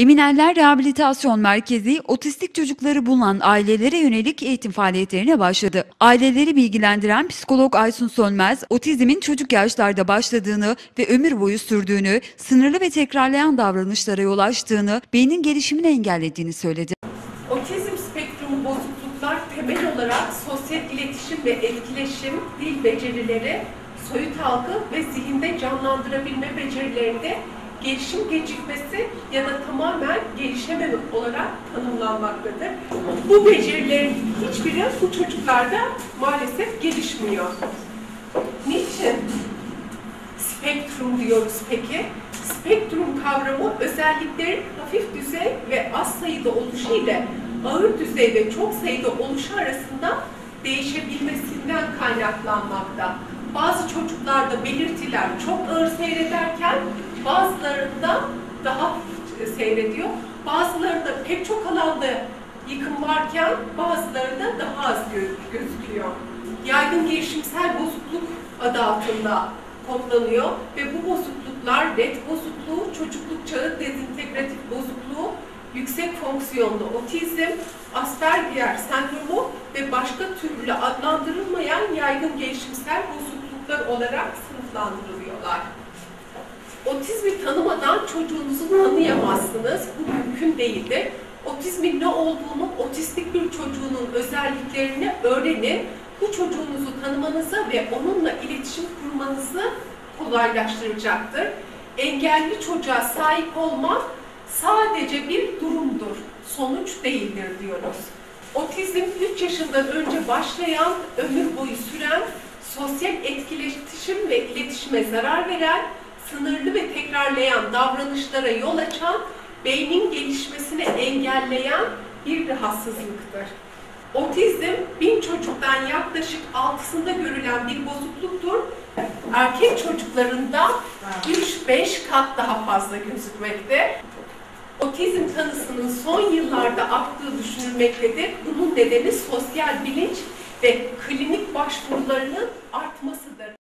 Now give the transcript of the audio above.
Emineller Rehabilitasyon Merkezi otistik çocukları bulunan ailelere yönelik eğitim faaliyetlerine başladı. Aileleri bilgilendiren psikolog Aysun Sönmez, otizmin çocuk yaşlarda başladığını ve ömür boyu sürdüğünü, sınırlı ve tekrarlayan davranışlara yol açtığını, beynin gelişimini engellediğini söyledi. Otizm spektrumu bozukluklar temel olarak sosyal iletişim ve etkileşim, dil becerileri, soyut algı ve zihinde canlandırabilme becerilerinde gelişim gecikmesi ya da tamamen gelişememe olarak tanımlanmaktadır. Bu becerilerin hiçbiri bu çocuklarda maalesef gelişmiyor. Niçin spektrum diyoruz peki? Spektrum kavramı özelliklerin hafif düzey ve az sayıda oluşu ile ağır düzey ve çok sayıda oluşu arasında değişebilmesinden kaynaklanmakta. Bazı çocuklarda belirtiler çok ağır seyrederken bazılarında daha hafif seyrediyor. Bazılarında pek çok alanda yıkım varken bazılarında daha az gö- gözüküyor. Yaygın gelişimsel bozukluk adı altında kodlanıyor ve bu bozukluklar red bozukluğu, çocukluk çağı dezintegratif bozukluğu, yüksek fonksiyonlu otizm, Asperger sendromu ve başka türlü adlandırılmayan yaygın gelişimsel bozukluklar olarak sınıflandırılıyorlar. Otizmi tanımadan çocuğunuzu tanıyamazsınız. Bu mümkün değildir. Otizmin ne olduğunu, otistik bir çocuğunun özelliklerini öğrenin. Bu çocuğunuzu tanımanıza ve onunla iletişim kurmanızı kolaylaştıracaktır. Engelli çocuğa sahip olmak sadece bir durumdur, sonuç değildir diyoruz. Otizm 3 yaşından önce başlayan, ömür boyu süren, sosyal etkileşim ve iletişime zarar veren, sınırlı ve tekrarlayan davranışlara yol açan, beynin gelişmesini engelleyen bir rahatsızlıktır. Otizm bin çocuktan yaklaşık altısında görülen bir bozukluktur. Erkek çocuklarında 3-5 kat daha fazla gözükmekte. Otizm tanısının son yıllarda arttığı düşünülmektedir. Bunun nedeni sosyal bilinç ve klinik başvurularının artmasıdır.